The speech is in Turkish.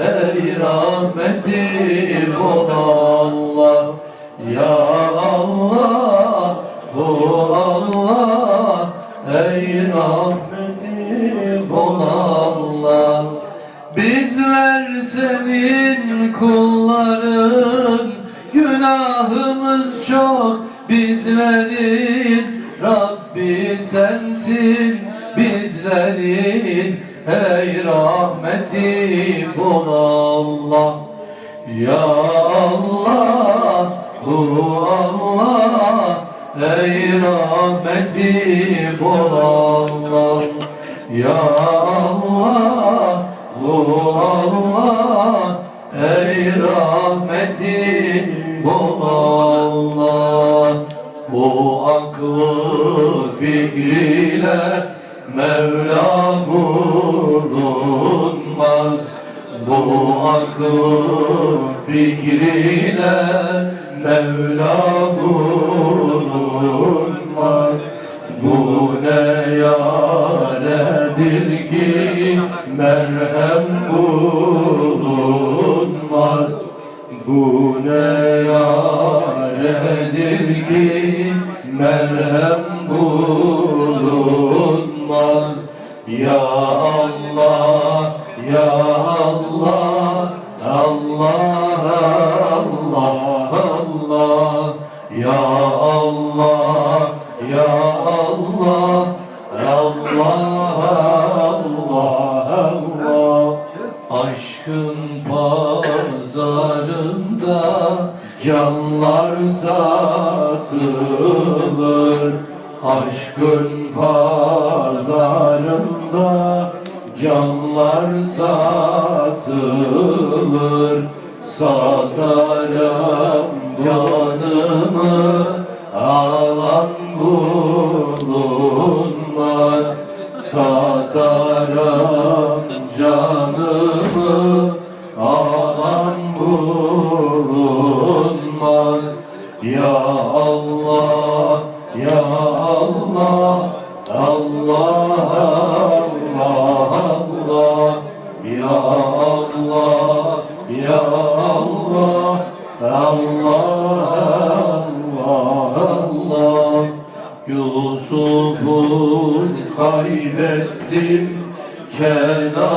ey rahmetim ol Allah. Ya Allah bu Allah. Ey rahmetim ol Allah. Bizler senin kulların. Günahımız çok. Bizlerin Rabbi sensin. Bizlerin Ey rahmetim ol Allah. Ya Allah bu Allah. Ey rahmetim ol Allah. Ya Allah bu Allah. Ey rahmetim ol Allah. Bu aklı fikriyle Mevla bulunmaz Bu aklı fikriyle Mevla bulunmaz Bu ne yaredir ki merhem bulunmaz? Bu ne yaredir ki merhem bulunmaz Ya Allah, Allah, Allah, Allah Ya Allah, Ya Allah, Allah, Allah, Allah Aşkın pazarında canlar satılır Aşkın pazarında canlar satılır Satarım canımı. Alan bulunmaz Satarım canımı. Alan bulunmaz. Ya Allah, Allah, Allah, Yusuf'u kaybettim. Kenan'imden